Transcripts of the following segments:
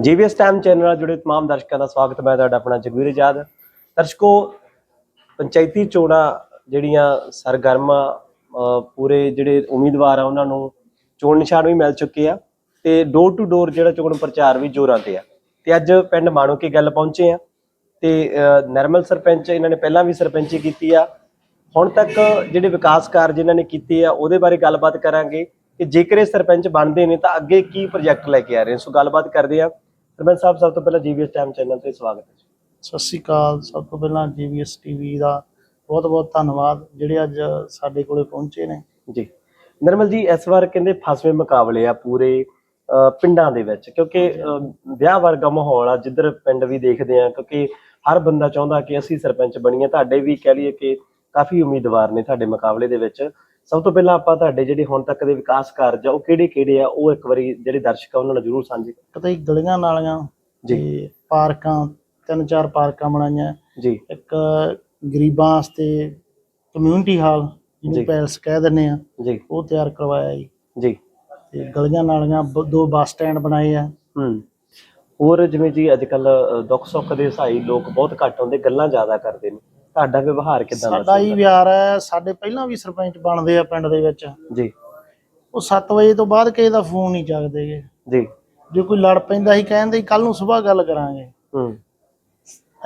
ਜੀਵੀਐਸ time channel ਨਾਲ ਜੁੜੇ तमाम ਦਰਸ਼ਕਾਂ ਦਾ ਸਵਾਗਤ ਮੈਂ ਤੁਹਾਡਾ ਆਪਣਾ ਜਗਵੀਰ ਆਜ਼ਾਦ ਦਰਸ਼ਕੋ ਪੰਚਾਇਤੀ ਚੋਣਾਂ ਜਿਹੜੀਆਂ ਸਰਗਰਮ ਅਹ, ਪੂਰੇ ਜਿਹੜੇ ਉਮੀਦਵਾਰ ਆ ਉਹਨਾਂ ਨੂੰ ਚੋਣ ਨਿਸ਼ਾਨ ਵੀ ਮਿਲ ਚੁੱਕੇ ਆ ਤੇ ਡੋਰ ਟੂ ਡੋਰ ਜਿਹੜਾ ਚੋਣ ਪ੍ਰਚਾਰ ਵੀ ਜ਼ੋਰਾਂ ਤੇ ਆ ਤੇ ਅੱਜ ਪਿੰਡ ਮਾਣੋ ਕੀ ਗੱਲ ਪਹੁੰਚੇ ਆ ਤੇ ਅਹ, ਨਰਮਲ ਸਰਪੰਚ ਇਹਨਾਂ ਨੇ ਪਹਿਲਾਂ ਵੀ ਸਰਪੰਚੀ ਕੀਤੀ ਆ ਹੁਣ ਤੱਕ ਜਿਹੜੇ ਵਿਕਾਸ ਕਾਰਜ ਇਹਨਾਂ ਨੇ ਕੀਤੇ ਆ ਉਹਦੇ ਬਾਰੇ ਗੱਲਬਾਤ ਕਰਾਂਗੇ ਕਿ ਜੇਕਰ ਇਹ ਸਰਪੰਚ ਬਣਦੇ ਨੇ ਤਾਂ ਅੱਗੇ ਕੀ ਪ੍ਰੋਜੈਕਟ ਲੈ ਕੇ ਆ ਰਹੇ ਨੇ? ਸੋ ਗੱਲਬਾਤ ਕਰਦੇ ਆ ਸਰਪੰਚ ਸਾਹਿਬ ਸਭ ਤੋਂ ਪਹਿਲਾਂ ਜੀਵੀਐਸ ਟਾਈਮ ਚੈਨਲ ਤੇ ਸਵਾਗਤ ਹੈ। ਸਤਿ ਸ਼੍ਰੀ ਅਕਾਲ। ਸਭ ਤੋਂ ਪਹਿਲਾਂ ਜੀਵੀਐਸ ਟੀਵੀ ਦਾ ਬਹੁਤ ਬਹੁਤ ਧੰਨਵਾਦ ਜਿਹੜੇ ਅੱਜ ਸਾਡੇ ਕੋਲੇ ਪਹੁੰਚੇ ਨੇ। ਜੀ। ਨਰਮਲ ਜੀ ਇਸ ਵਾਰ ਕਹਿੰਦੇ ਫਸਵੇਂ ਮੁਕਾਬਲੇ ਆ ਪੂਰੇ ਪਿੰਡਾਂ ਦੇ ਵਿੱਚ। ਕਿਉਂਕਿ ਵਿਆਹ ਵਰਗਾ ਮਾਹੌਲ ਆ ਜਿੱਧਰ ਪਿੰਡ ਵੀ ਦੇਖਦੇ ਆ ਕਿਉਂਕਿ ਹਰ ਬੰਦਾ ਚਾਹੁੰਦਾ ਕਿ ਅਸੀਂ ਸਰਪੰਚ ਬਣੀਏ। ਤੁਹਾਡੇ ਵੀ ਕਹਿ ਲਈਏ ਕਿ ਕਾਫੀ ਉਮੀਦਵਾਰ ਨੇ ਤੁਹਾਡੇ ਮੁਕਾਬਲੇ ਦੇ ਵਿੱਚ। ਸਭ ਤੋਂ ਪਹਿਲਾਂ ਆਪਾਂ ਤੁਹਾਡੇ ਜਿਹੜੇ ਹੁਣ ਤੱਕ ਦੇ ਵਿਕਾਸ ਕਾਰਜ ਆ ਉਹ ਕਿਹੜੇ ਕਿਹੜੇ ਆ? ਉਹ ਇੱਕ ਵਾਰੀ ਜਿਹੜੇ ਦਰਸ਼ਕ ਆ ਉਹਨਾਂ ਨਾਲ ਜ਼ਰੂਰ ਸਾਂਝੇ ਪਤਾ ਹੀ ਗਲੀਆਂ ਨਾਲੀਆਂ ਜੀ। ਪਾਰਕਾਂ ਤਿੰਨ ਚਾਰ ਪਾਰਕਾਂ ਬਣਾਈਆਂ। ਜੀ। ਇੱਕ ਗਰੀਬਾਂ ਵਾਸਤੇ ਕਮਿਊਨਿਟੀ ਹਾਲ। ਜਿਹਨੂੰ ਪੈਲਸ ਕਹਿ ਦਿੰਦੇ ਆ ਜੀ। ਉਹ ਤਿਆਰ ਕਰਵਾਇਆ ਜੀ। ਜੀ। ਤੇ ਗਲੀਆਂ ਨਾਲੀਆਂ ਦੋ ਬੱਸ ਸਟੈਂਡ ਬਣਾਏ ਆ। ਹੂੰ। ਹੋਰ ਜਿਵੇਂ ਜੀ ਅੱਜ ਕੱਲ ਦੁੱਖ ਸੁੱਖ ਦੇ ਸਹਾਈ ਲੋਕ ਬਹੁਤ ਘੱਟ ਹੁੰਦੇ ਗੱਲਾਂ ਜ਼ਿਆਦਾ ਕਰਦੇ ਨੇ। ਤੁਹਾਡਾ ਵਿਵਹਾਰ ਕਿਦਾਂ ਦਾ ਸਾਡਾ ਹੀ? ਵਿਹਾਰ ਹੈ ਸਾਡੇ ਪਹਿਲਾਂ ਵੀ ਸਰਪੰਚ ਬਣਦੇ ਆ ਪਿੰਡ ਦੇ ਵਿੱਚ। ਜੀ। ਉਹ 7 ਵਜੇ ਤੋਂ ਬਾਅਦ ਕਿਸੇ ਦਾ ਫੋਨ ਨਹੀਂ ਚੱਕਦੇਗੇ ਜੀ। ਜੇ ਕੋਈ ਲੜ ਪੈਂਦਾ ਸੀ ਕਹਿੰਦੇ ਕੱਲ ਨੂੰ ਸਵੇਰ ਗੱਲ ਕਰਾਂਗੇ। ਹੂੰ।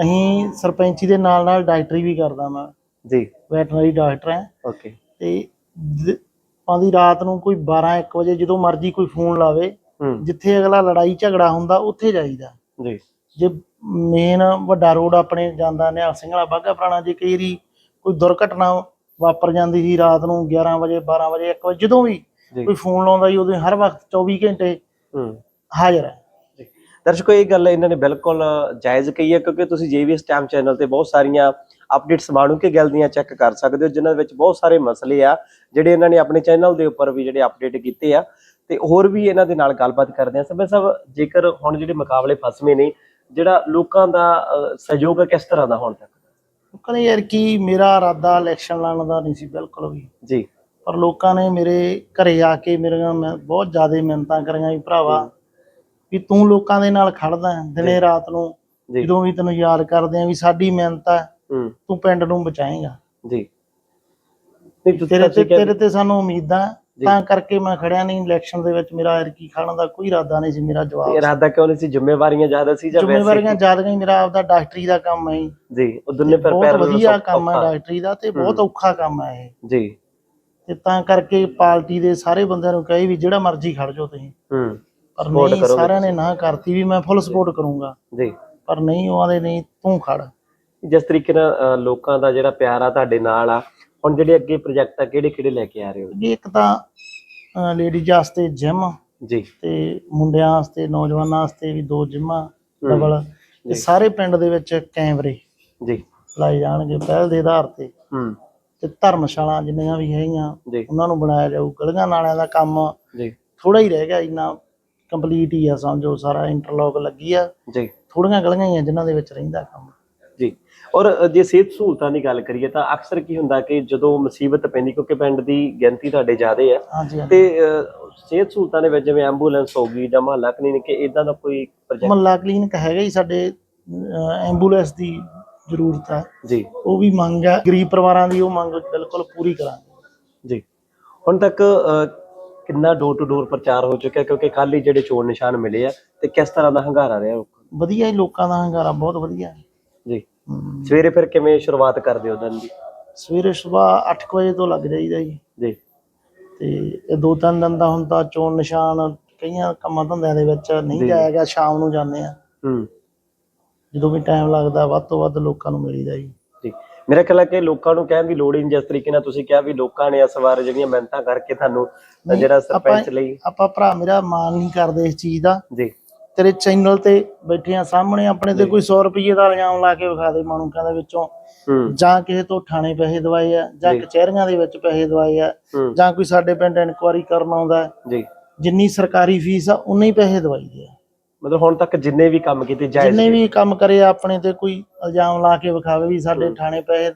ਅਸੀਂ ਸਰਪੰਚੀ ਦੇ ਨਾਲ ਨਾਲ ਡਾਕਟਰੀ ਵੀ ਕਰਦਾ ਮੈਂ ਜੀ। ਵੈਟਰਨਰੀ ਡਾਕਟਰ ਹਾਂ। ਓਕੇ। ਤੇ ਦ- ਪਾਉਂਦੀ ਰਾਤ ਨੂੰ ਕੋਈ 12 1 ਵਜੇ ਜਦੋਂ ਮਰਜ਼ੀ ਕੋਈ ਫੋਨ ਲਾਵੇ ਜਿੱਥੇ ਅਗਲਾ ਲੜਾਈ ਝਗੜਾ ਹੁੰਦਾ ਉੱਥੇ ਜਾਈਦਾ। ਜੀ। ਜੇ ਮੇਨ ਵੱਡਾ ਰੋਡ ਆਪਣੇ ਜਾਂਦਾ ਨਿਹਾਲ ਸਿੰਘ ਵਾਲਾ ਬਾਗਾ ਪੁਰਾਣਾ ਜੇ ਕਈ ਵਾਰੀ ਕੋਈ ਦੁਰਘਟਨਾ ਵਾਪਰ ਜਾਂਦੀ ਸੀ ਰਾਤ ਨੂੰ 11 ਵਜੇ 12 ਵਜੇ 1 ਵਜੇ ਜਦੋਂ ਵੀ ਜੀ। ਕੋਈ ਫੋਨ ਲਾਉਂਦਾ ਸੀ ਉਦੋਂ ਹਰ ਵਕਤ 24 ਘੰਟੇ ਹਾਜ਼ਰ ਹੈ। ਜੀ। ਦਰਸ਼ਕੋ ਇਹ ਗੱਲ ਇਹਨਾਂ ਨੇ ਬਿਲਕੁਲ ਜਾਇਜ਼ ਕਹੀ ਹੈ ਕਿਉਂਕਿ ਤੁਸੀਂ ਜੀਵੀਐਸ ਟਾਈਮ ਚੈਨਲ ਤੇ ਬਹੁਤ ਸਾਰੀਆਂ ਅਪਡੇਟਸ ਮਾਣੂ ਕੇ ਗੱਲ ਦੀਆਂ ਚੈੱਕ ਕਰ ਸਕਦੇ ਹੋ ਜਿਨ੍ਹਾਂ ਵਿੱਚ ਬਹੁਤ ਸਾਰੇ ਮਸਲੇ ਆ ਜਿਹੜੇ ਇਹਨਾਂ ਨੇ ਆਪਣੇ ਚੈਨਲ ਦੇ ਉੱਪਰ ਵੀ ਜਿਹੜੇ ਅਪਡੇਟ ਕੀਤੇ ਆ। ਤੇ ਹੋਰ ਵੀ ਇਹਨਾਂ ਦੇ ਨਾਲ ਗੱਲਬਾਤ ਕਰਦੇ ਆ ਸਭੇ ਸਭ ਜੇਕਰ ਹੁਣ ਜਿਹੜੇ ਮੁਕਾਬਲੇ ਫਸਵੇਂ ਨੇ ਜਿਹੜਾ ਲੋਕਾਂ ਦਾ ਸਹਿਯੋਗ ਕਿਸ ਤਰ੍ਹਾਂ ਦਾ ਹੁਣ ਤੱਕ? ਲੋਕਾਂ ਨੇ ਯਾਰ ਕੀ ਮੇਰਾ ਇਰਾਦਾ ਇਲੈਕਸ਼ਨ ਲੜਨ ਦਾ ਨਹੀਂ ਸੀ ਬਿਲਕੁਲ ਵੀ। ਜੀ। ਪਰ ਲੋਕਾਂ ਨੇ ਮੇਰੇ ਘਰੇ ਆ ਕੇ ਮੇਰੀਆਂ ਮੈਂ ਬਹੁਤ ਜ਼ਿਆਦਾ ਮਿਹਨਤਾਂ ਕਰੀਆਂ ਵੀ ਭਰਾਵਾ ਵੀ ਤੂੰ ਲੋਕਾਂ ਦੇ ਨਾਲ ਖੜਦਾ ਦਿਨੇ ਰਾਤ ਨੂੰ ਜਦੋਂ ਵੀ ਤੈਨੂੰ ਯਾਦ ਕਰਦੇ ਆ ਵੀ ਸਾਡੀ ਮਿਹਨਤ ਹੂੰ ਤੂੰ ਪਿੰਡ ਨੂੰ ਬਚਾਏਂਗਾ। ਜੀ। ਤੇਰੇ ਤੇ ਤੇਰੇ ਤੇ ਸਾਨੂੰ ਉਮੀਦਾਂ। ਤਾਂ ਕਰਕੇ ਮੈਂ ਖੜਿਆ ਨਹੀਂ ਇਲੈਕਸ਼ਨ ਦੇ ਵਿੱਚ ਮੇਰਾ ਯਾਰ ਕੀ ਖੜਨ ਦਾ ਕੋਈ ਇਰਾਦਾ ਨਹੀਂ ਸੀ ਮੇਰਾ ਜਵਾਬ ਇਰਾਦਾ ਕਿਉਂ ਨਹੀਂ ਸੀ? ਜ਼ਿੰਮੇਵਾਰੀਆਂ ਜ਼ਿਆਦਾ ਸੀ ਜਾਂ ਵੈਸੇ ਜ਼ਿੰਮੇਵਾਰੀਆਂ ਜ਼ਿਆਦਾ ਨਹੀਂ ਮੇਰਾ ਆਪਦਾ ਡਾਕਟਰੀ ਦਾ ਕੰਮ ਹੈ ਜੀ। ਉਹ ਫਿਰ ਬਹੁਤ ਪੈਰ ਵਧੀਆ ਕੰਮ ਹੈ ਡਾਕਟਰੀ ਦਾ ਤੇ ਬਹੁਤ ਔਖਾ ਕੰਮ ਹੈ ਇਹ। ਜੀ। ਤੇ ਤਾਂ ਕਰਕੇ ਪਾਰਟੀ ਦੇ ਸਾਰੇ ਬੰਦਿਆਂ ਨੂੰ ਕਹੇ ਵੀ ਜਿਹੜਾ ਮਰਜ਼ੀ ਖੜ ਜਾਓ ਤੁਸੀਂ। ਹੂੰ। ਪਰ ਨਹੀਂ ਸਾਰਿਆਂ ਨੇ ਨਾ ਕਰਤੀ ਵੀ ਮੈਂ ਫੁੱਲ ਸਪੋਰਟ ਕਰੂੰਗਾ। ਜੀ। ਪਰ ਨਹੀਂ ਉਹ ਆਦੇ ਨਹੀਂ ਤੂੰ ਖੜ। ਜਿਸ ਤਰੀਕੇ ਨਾਲ ਲੋਕਾਂ ਦਾ ਜਿਹੜਾ ਪਿਆਰ ਆ ਤੁਹਾਡੇ ਨਾਲ ਆ ਹੁਣ ਜਿਹੜੇ ਅੱਗੇ ਪ੍ਰੋਜੈਕਟ ਆ ਕਿਹੜੇ ਕਿਹੜੇ ਲੈ ਕੇ ਆ ਰਹੇ ਹੋ? ਜੀ ਇੱਕ ਤਾਂ ਲੇਡੀਜ਼ ਵਾਸਤੇ ਜਿਮ ਜੀ। ਤੇ ਮੁੰਡਿਆਂ ਵਾਸਤੇ ਨੌਜਵਾਨਾਂ ਵਾਸਤੇ ਵੀ ਦੋ ਜਿਮਾਂ। ਡਬਲ ਤੇ। ਸਾਰੇ ਪਿੰਡ ਦੇ ਵਿੱਚ ਕੈਮਰੇ ਜੀ। ਲਾਏ ਜਾਣਗੇ ਪਹਿਲ ਦੇ ਆਧਾਰ ਤੇ। ਹੂੰ। ਤੇ ਧਰਮਸ਼ਾਲਾ ਜਿੰਨੀਆਂ ਵੀ ਹੈਗੀਆਂ ਉਹਨਾਂ ਨੂੰ ਬਣਾਇਆ ਜਾਊ। ਗਲੀਆਂ ਨਾਲਿਆਂ ਦਾ ਕੰਮ ਜੀ। ਥੋੜਾ ਹੀ ਰਹਿ ਗਿਆ ਇੰਨਾ ਕੰਪਲੀਟ ਹੀ ਆ ਸਮਝੋ ਸਾਰਾ ਇੰਟਰਲੌਕ ਲੱਗੀ ਆ। ਜੀ। ਥੋੜੀਆਂ ਗਲੀਆਂ ਹੀ ਆ ਜਿਨ੍ਹਾਂ ਦੇ ਵਿੱਚ ਰਹਿੰਦਾ ਕੰਮ। ਜੀ। ਔਰ ਜੇ ਸਿਹਤ ਸਹੂਲਤਾਂ ਦੀ ਗੱਲ ਕਰੀਏ ਤਾਂ ਅਕਸਰ ਕੀ ਹੁੰਦਾ ਕਿ ਜਦੋਂ ਮੁਸੀਬਤ ਪੈਂਦੀ ਕਿਉਂਕਿ ਪਿੰਡ ਦੀ ਗਿਣਤੀ ਤੁਹਾਡੇ ਜ਼ਿਆਦੇ ਆ ਤੇ ਸਿਹਤ ਸਹੂਲਤਾਂ ਦੇ ਵਿੱਚ ਜਿਵੇਂ ਐਂਬੂਲੈਂਸ ਹੋ ਗਈ ਜਾਂ ਮਹੱਲਾ ਕਲੀਨਿਕ ਇਦਾਂ ਦਾ ਕੋਈ ਪ੍ਰੋਜੈਕਟ ਮਹੱਲਾ ਕਲੀਨਿਕ ਹੈਗਾ ਹੀ ਸਾਡੇ ਐਂਬੂਲੈਂਸ ਦੀ ਜ਼ਰੂਰਤ ਹੈ ਜੀ। ਉਹ ਵੀ ਮੰਗ ਹੈ ਗਰੀਬ ਪਰਿਵਾਰਾਂ ਦੀ ਉਹ ਮੰਗ ਬਿਲਕੁਲ ਪੂਰੀ ਕਰਾਂਗੇ। ਜੀ। ਹੁਣ ਤੱਕ ਕਿੰਨਾ ਡੋਰ ਟੂ ਡੋਰ ਪ੍ਰਚਾਰ ਹੋ ਚੁੱਕਿਆ ਕਿਉਂਕਿ ਕੱਲ ਹੀ ਜਿਹੜੇ ਚੋਣ ਨਿਸ਼ਾਨ ਮਿਲੇ ਆ ਤੇ ਕਿਸ ਤਰ੍ਹਾਂ ਦਾ ਹੰਗਾਰਾ ਰਿਹਾ? ਵਧੀਆ ਹੀ ਲੋਕਾਂ ਦਾ ਹੰਗਾਰਾ ਬਹੁਤ ਵਧੀਆ। ਹੈ ਸਵੇਰੇ ਫਿਰ ਕਿਵੇਂ ਸ਼ੁਰੂਆਤ ਕਰਦੇ ਹੋ ਦਿਨ ਦੀ? ਸਵੇਰੇ ਸਵੇਰ 8 ਵਜੇ ਤੋਂ ਲੱਗ ਜਾਈਦਾ ਜੀ। ਜੀ। ਤੇ ਇਹ ਦੋ ਤਿੰਨ ਦਿਨ ਦਾ ਤਾਂ ਚੋਣ ਨਿਸ਼ਾਨ ਕਈਆਂ ਕੰਮਾਂ ਧੰਦਿਆਂ ਦੇ ਵਿੱਚ ਨਹੀਂ। ਜਾਇਆ ਗਿਆ ਸ਼ਾਮ ਨੂੰ ਜਾਂਦੇ ਆ ਹੂੰ ਜਦੋਂ ਵੀ ਟਾਈਮ ਲੱਗਦਾ ਵੱਧ ਤੋਂ ਵੱਧ ਲੋਕਾਂ ਨੂੰ ਮਿਲੀਦਾ ਜੀ। ਜੀ। ਮੇਰਾ ਖਿਆਲ ਹੈ ਕਿ ਲੋਕਾਂ ਨੂੰ ਕਹਿਣ ਦੀ ਲੋੜ ਹੀ ਨਹੀਂ ਜਿਸ ਤਰੀਕੇ ਨਾਲ ਤੁਸੀਂ ਕਿਹਾ ਵੀ ਲੋਕਾਂ ਨੇ ਇਸ ਵਾਰ ਜਿਹੜੀਆਂ ਮਿਹਨਤਾਂ ਕਰਕੇ ਤੁਹਾਨੂੰ ਜਿਹੜਾ ਸਰਪੰਚ ਲਈ। ਆਪਾਂ ਭਰਾ ਮੇਰਾ ਮਾਨ ਨਹੀਂ ਕਰਦੇ ਇਸ ਚੀਜ਼ ਦਾ। ਜੀ। ਤੇਰੇ ਚੈਨਲ ਤੇ ਬੈਠੇ ਆ ਸਾਹਮਣੇ ਆਪਣੇ ਤੇ। ਕੋਈ 100 ਰੁਪਏ ਦਾ ਇਲਜ਼ਾਮ ਲਾ ਕੇ ਵਿਖਾ ਦੇ ਮਾਣੂਕਾਂ ਦੇ ਵਿੱਚੋਂ। ਜਾਂ ਕਿਸੇ ਤੋਂ ਥਾਣੇ ਪੈਸੇ ਦਵਾਏ ਆ ਜਾਂ। ਕਚਹਿਰੀਆਂ ਦੇ ਵਿੱਚ ਪੈਸੇ ਦਵਾਏ ਆ ਜਾਂ ਕੋਈ ਸਾਡੇ ਪਿੰਡ ਇਨਕੁਆਰੀ ਕਰਨ ਆਉਂਦਾ ਜੀ। ਜਿੰਨੀ ਸਰਕਾਰੀ ਫੀਸ ਆ ਉਨੇ ਹੀ ਪੈਸੇ ਦਵਾਈਦੇ ਆ। ਮਤਲਬ ਹੁਣ ਤੱਕ ਜਿੰਨੇ ਵੀ ਕੰਮ ਕੀਤੇ ਜਾਇਜ਼ ਜਿੰਨੇ। ਵੀ ਕੰਮ ਕਰੇ ਆਪਣੇ ਤੇ ਕੋਈ ਇਲਜ਼ਾਮ ਲਾ ਕੇ ਵਿਖਾਵੇ ਵੀ ਸਾਡੇ। ਥਾਣੇ ਪੈਸੇ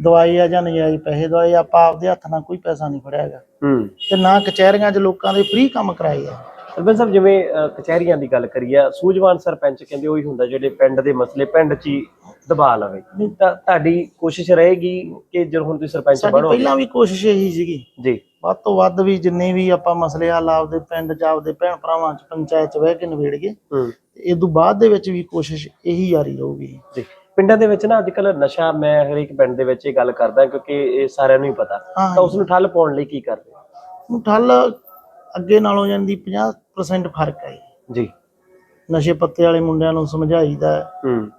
ਦਵਾਏ ਆ ਜਾਂ ਨਜਾਇਜ਼ ਪੈਸੇ ਦਵਾਏ ਆ, ਆਪਾਂ ਆਪਦੇ ਹੱਥ ਨਾਲ ਕੋਈ ਪੈਸਾ ਨਹੀਂ ਫੜਿਆ ਹੈਗਾ। ਹੂੰ। ਤੇ ਨਾ ਕਚਹਿਰੀਆਂ 'ਚ ਲੋਕਾਂ ਦੇ ਫ੍ਰੀ ਕੰਮ ਕਰਾਏ ਆ। ਸਰਪੰਚ ਸਾਹਿਬ ਜਿਵੇਂ ਕਚਹਿਰੀਆਂ ਦੀ ਗੱਲ ਕਰੀਏ ਸੂਝਵਾਨ ਸਰਪੰਚ ਕਹਿੰਦੇ ਉਹੀ ਹੁੰਦਾ ਜਿਹੜੇ ਪਿੰਡ ਦੇ ਮਸਲੇ ਪਿੰਡ 'ਚ ਹੀ ਦਬਾ ਲਵੇ। ਨਹੀਂ ਤਾਂ ਤੁਹਾਡੀ ਕੋਸ਼ਿਸ਼ ਰਹੇਗੀ ਕਿ ਜਦੋਂ ਹੁਣ ਤੁਸੀਂ ਸਰਪੰਚ ਬਣੋਗੇ। ਪਹਿਲਾਂ ਵੀ ਕੋਸ਼ਿਸ਼ ਇਹੀ ਸੀਗੀ। ਜੀ। ਵੱਧ ਤੋਂ ਵੱਧ ਵੀ ਜਿੰਨੇ ਵੀ ਆਪਾਂ ਮਸਲੇ ਹੱਲ ਆਪਦੇ ਪਿੰਡ ਚ ਆਪਦੇ ਭੈਣ ਭਰਾਵਾਂ ਚ ਪੰਚਾਇਤ ਚ ਬਹਿ ਕੇ ਨਿਬੇੜੀਏ ਹੂੰ। ਇਹ ਤੋਂ ਬਾਅਦ ਦੇ ਵਿੱਚ ਵੀ ਕੋਸ਼ਿਸ਼ ਇਹੀ ਜਾਰੀ ਰਹੂਗੀ। ਜੀ। ਪਿੰਡਾਂ ਦੇ ਵਿੱਚ ਨਾ ਅੱਜ ਕੱਲ ਨਸ਼ਾ ਮੈਂ ਹਰੇਕ ਪਿੰਡ ਦੇ ਵਿੱਚ ਇਹ ਗੱਲ ਕਰਦਾ ਕਿਉਂਕਿ ਇਹ ਸਾਰਿਆਂ ਨੂੰ ਹੀ ਪਤਾ। ਤਾਂ ਉਸ ਨੂੰ ਠੱਲ ਪਾਉਣ ਲਈ ਕੀ ਕਰਦੇ? ਹੁਣ ਠੱਲ ਅੱਗੇ ਨਾਲੋਂ ਜਾਂਦੀ 50% ਫ਼ਰਕ ਹੈ ਜੀ। ਨਸ਼ੇ ਪੱਤੇ ਵਾਲੇ ਮੁੰਡਿਆਂ ਨੂੰ ਸਮਝਾਈਦਾ ਹੈ।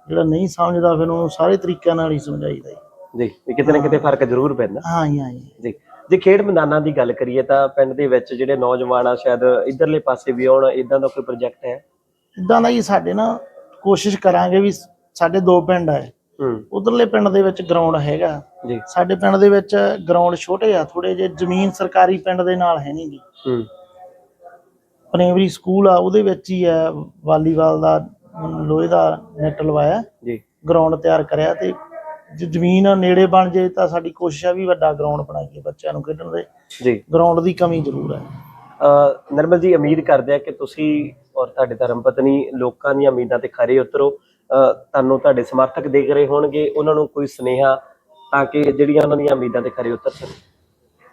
ਜਿਹੜਾ ਨਹੀਂ ਸਮਝਦਾ ਫਿਰ ਉਹਨੂੰ ਸਾਰੇ ਤਰੀਕਿਆਂ ਨਾਲ ਹੀ ਸਮਝਾਈਦਾ। ਜੀ। ਵੀ ਕਿਤੇ ਨਾ ਕਿਤੇ ਫ਼ਰਕ ਜ਼ਰੂਰ ਪੈਂਦਾ। ਹਾਂ ਜੀ ਹਾਂ ਜੀ। ਜੀ। ਜੇ ਖੇਡ ਮੈਦਾਨਾਂ ਦੀ ਗੱਲ ਕਰੀਏ ਤਾਂ ਪਿੰਡ ਦੇ ਵਿੱਚ ਜਿਹੜੇ ਨੌਜਵਾਨ ਆ ਸ਼ਾਇਦ ਇਧਰਲੇ ਪਾਸੇ ਵੀ ਆਉਣ ਇਦਾਂ ਦਾ ਕੋਈ ਪ੍ਰੋਜੈਕਟ ਹੈ? ਇਦਾਂ ਦਾ ਹੀ ਸਾਡੇ ਨਾ ਕੋਸ਼ਿਸ਼ ਕਰਾਂਗੇ ਵੀ ਸਾਡੇ ਦੋ ਪਿੰਡ ਹੂੰ। ਉਧਰਲੇ ਪਿੰਡ ਦੇ ਵਿੱਚ ਗਰਾਊਂਡ ਹੈਗਾ। ਜੀ। ਸਾਡੇ ਪਿੰਡ ਦੇ ਵਿੱਚ ਗਰਾਊਂਡ ਛੋਟੇ ਆ ਥੋੜੇ ਜਿਹੇ ਜ਼ਮੀਨ ਸਰਕਾਰੀ ਪਿੰਡ ਦੇ ਨਾਲ ਹੈ ਨਹੀਂ ਹੂੰ। ਪ੍ਰਾਇਮਰੀ ਸਕੂਲ ਆ ਉਹਦੇ ਵਿੱਚ ਹੀ ਹੈ ਵਾਲੀਬਾਲ ਦਾ ਲੋਹੇ ਦਾ ਨੈਟ ਲਵਾਇਆ। ਜੀ। ਗਰਾਊਂਡ ਤਿਆਰ ਕਰਿਆ ਤੇ ਜੇ ਜ਼ਮੀਨ ਨੇੜੇ ਬਣ ਜੇ ਤਾਂ ਸਾਡੀ ਕੋਸ਼ਿਸ਼ ਆ ਵੀ ਵੱਡਾ ਗਰਾਊਂਡ ਬਣਾਈਏ ਬੱਚਿਆਂ ਨੂੰ ਖੇਡਣ ਦੇ। ਜੀ। ਗਰਾਊਂਡ ਦੀ ਕਮੀ ਜ਼ਰੂਰ ਹੈ ਅ ਨਰਮਲ ਜੀ ਉਮੀਦ ਕਰਦੇ ਆ ਕਿ ਤੁਸੀਂ ਔਰ ਤੁਹਾਡੇ ਧਰਮ ਪਤਨੀ ਲੋਕਾਂ ਦੀਆਂ ਉਮੀਦਾਂ ਤੇ ਖਰੇ ਉਤਰੋ। ਤੁਹਾਨੂੰ ਤੁਹਾਡੇ ਸਮਰਥਕ ਦੇਖ ਰਹੇ ਹੋਣਗੇ ਉਹਨਾਂ ਨੂੰ ਕੋਈ ਸੁਨੇਹਾ ਤਾਂ ਕਿ ਜਿਹੜੀਆਂ ਉਹਨਾਂ ਦੀਆਂ ਉਮੀਦਾਂ ਤੇ ਖਰੇ ਉਤਰ ਸਕਣ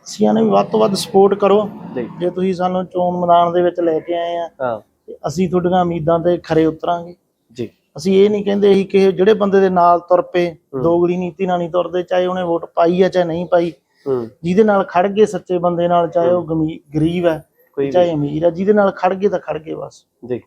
ਅਸੀਂ ਨੇ ਵੀ ਵੱਧ ਤੋਂ ਵੱਧ ਸਪੋਰਟ ਕਰੋ। ਜੀ। ਜੇ ਤੁਸੀਂ ਸਾਨੂੰ ਚੋਣ ਮੈਦਾਨ ਦੇ ਵਿੱਚ ਲੈ ਕੇ ਆਏ ਆ ਹਾਂ। ਤੇ ਅਸੀਂ ਤੁਹਾਡੀਆਂ ਉਮੀਦਾਂ ਤੇ ਖਰੇ ਉਤਰਾਂਗੇ। ਜੀ। ਅਸੀਂ ਇਹ ਨਹੀਂ ਕਹਿੰਦੇ ਅਸੀਂ ਕਿ ਜਿਹੜੇ ਬੰਦੇ ਦੇ ਨਾਲ ਤੁਰ ਪਏ ਦੋਗਲੀ ਨੀਤੀ ਨਾਲ ਨਹੀਂ ਤੁਰਦੇ ਚਾਹੇ ਉਹਨੇ ਵੋਟ ਪਾਈ ਹੈ ਚਾਹੇ ਨਹੀਂ ਪਾਈ ਹੂੰ। ਜਿਹਦੇ ਨਾਲ ਖੜ ਗਏ ਸੱਚੇ ਬੰਦੇ ਨਾਲ ਚਾਹੇ ਉਹ ਗਮੀ- ਗਰੀਬ ਹੈ ਕੋਈ ਚਾਹੇ ਅਮੀਰ ਹੈ ਜਿਹਦੇ ਨਾਲ ਖੜ ਗਏ ਤਾਂ ਖੜ ਗਏ ਬਸ। ਜੀ।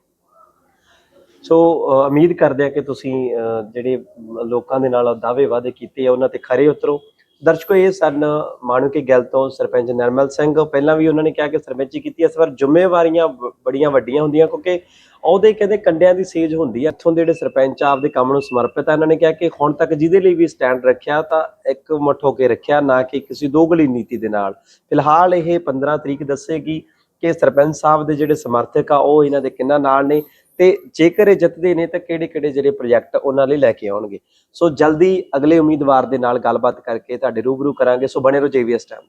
ਸੋ ਅ, ਉਮੀਦ ਕਰਦੇ ਆ ਕਿ ਤੁਸੀਂ ਅ, ਜਿਹੜੇ ਲੋਕਾਂ ਦੇ ਨਾਲ ਦਾਅਵੇ ਵਾਅਦੇ ਕੀਤੇ ਆ ਉਹਨਾਂ ਤੇ ਖਰੇ ਉਤਰੋ। ਦਰਸ਼ਕੋ ਇਹ ਸਨ ਮਾਣੂ ਮਾਣੂਕੇ ਗੱਲ ਤੋਂ ਸਰਪੰਚ ਨਰਮਲ ਸਿੰਘ। ਪਹਿਲਾਂ ਵੀ ਉਹਨਾਂ ਨੇ ਕਿਹਾ ਕਿ ਸਰਪੰਚੀ ਕੀਤੀ ਇਸ ਵਾਰ ਜ਼ਿੰਮੇਵਾਰੀਆਂ ਬੜੀਆਂ ਵੱਡੀਆਂ ਹੁੰਦੀਆਂ ਕਿਉਂਕਿ ਉਹਦੇ ਕਹਿੰਦੇ ਕੰਡਿਆਂ ਦੀ ਸੇਜ ਹੁੰਦੀ ਹੈ। ਇੱਥੋਂ ਦੇ ਜਿਹੜੇ ਸਰਪੰਚ ਆ ਆਪਦੇ ਕੰਮ ਨੂੰ ਸਮਰਪਿਤ ਆ, ਇਹਨਾਂ ਨੇ ਕਿਹਾ ਕਿ ਹੁਣ ਤੱਕ ਜਿਹਦੇ ਲਈ ਵੀ ਸਟੈਂਡ ਰੱਖਿਆ ਤਾਂ ਇੱਕ ਮੁੱਠ ਹੋ ਕੇ ਰੱਖਿਆ, ਨਾ ਕਿ ਕਿਸੇ ਦੋਗਲੀ ਨੀਤੀ ਦੇ ਨਾਲ। ਫਿਲਹਾਲ ਇਹ 15 ਤਰੀਕ ਦੱਸੇਗੀ ਕਿ ਸਰਪੰਚ ਸਾਹਿਬ ਦੇ ਜਿਹੜੇ ਸਮਰਥਕ ਆ, ਉਹ ਇਹਨਾਂ ਦੇ ਕਿੰਨਾ ਨਾਲ ਨੇ। ਤੇ ਜੇਕਰ ਇਹ ਜਿੱਤਦੇ ਨੇ ਤਾਂ ਕਿਹੜੇ ਕਿਹੜੇ ਜਿਹੜੇ ਪ੍ਰੋਜੈਕਟ ਉਹਨਾਂ ਲਈ ਲੈ ਕੇ ਆਉਣਗੇ। ਸੋ ਜਲਦੀ ਅਗਲੇ ਉਮੀਦਵਾਰ ਦੇ ਨਾਲ ਗੱਲਬਾਤ ਕਰਕੇ ਤੁਹਾਡੇ ਰੂਬਰੂ ਕਰਾਂਗੇ। ਸੋ ਬਣੇ ਰਹੋ ਜੇਵੀਐਸ ਟਾਈਮ